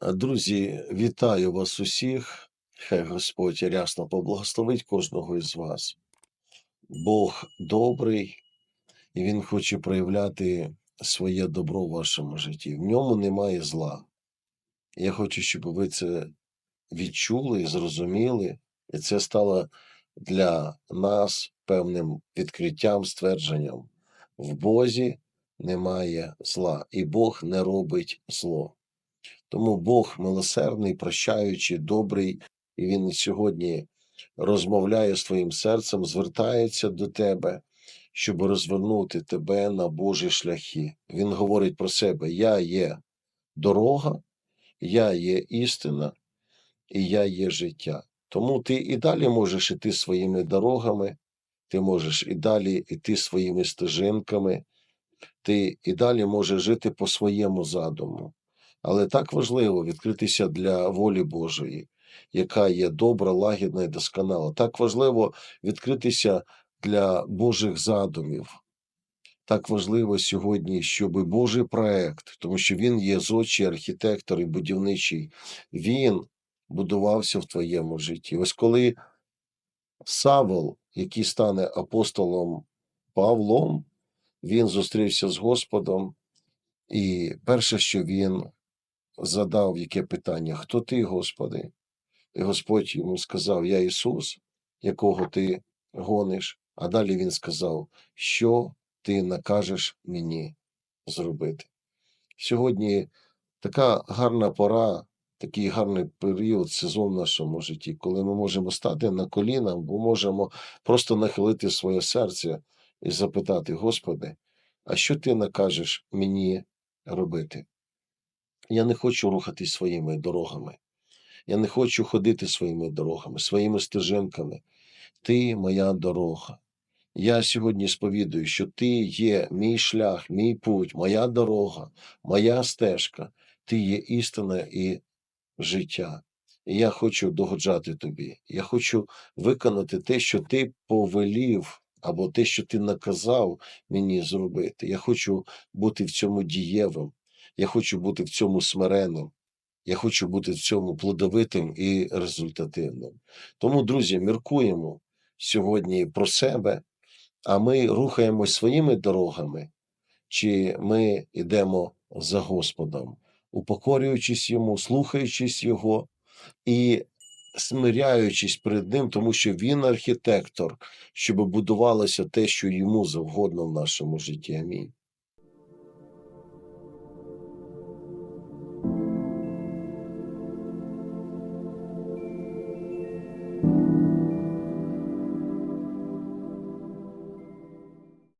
Друзі, вітаю вас усіх. Хай Господь рясно поблагословить кожного із вас. Бог добрий, і Він хоче проявляти своє добро в вашому житті. В ньому немає зла. Я хочу, щоб ви це відчули зрозуміли, і це стало для нас певним відкриттям, ствердженням. В Бозі немає зла, і Бог не робить зло. Тому Бог милосердний, прощаючий, добрий, і Він сьогодні розмовляє з твоїм серцем, звертається до тебе, щоб розвернути тебе на Божі шляхи. Він говорить про себе: Я є дорога, я є істина, і я є життя. Тому ти і далі можеш іти своїми дорогами, ти можеш і далі іти своїми стежинками, ти і далі можеш жити по своєму задуму. Але так важливо відкритися для волі Божої, яка є добра, лагідна і досконала. Так важливо відкритися для Божих задумів. Так важливо сьогодні, щоб Божий проект, тому що він є зодчий архітектор і будівничий, він будувався в твоєму житті. Ось коли Савол, який стане апостолом Павлом, він зустрівся з Господом, і перше, що він задав яке питання: Хто ти, Господи? І Господь йому сказав: Я Ісус, якого ти гониш. А далі він сказав, що ти накажеш мені зробити. Сьогодні така гарна пора, такий гарний період, сезон в нашому житті, коли ми можемо стати на коліна, бо можемо просто нахилити своє серце і запитати: Господи, а що ти накажеш мені робити? Я не хочу рухатись своїми дорогами. Я не хочу ходити своїми дорогами, своїми стежинками. Ти моя дорога. Я сьогодні сповідую, що ти є мій шлях, мій путь, моя дорога, моя стежка, ти є істина і життя. І я хочу догоджати тобі. Я хочу виконати те, що ти повелів, або те, що ти наказав мені зробити. Я хочу бути в цьому дієвим. Я хочу бути в цьому смиренним. Я хочу бути в цьому плодовитим і результативним. Тому, друзі, міркуємо сьогодні про себе, а ми рухаємось своїми дорогами, чи ми йдемо за Господом, упокорюючись йому, слухаючись Його і смиряючись перед Ним, тому що Він архітектор, щоб будувалося те, що йому завгодно в нашому житті. Амінь.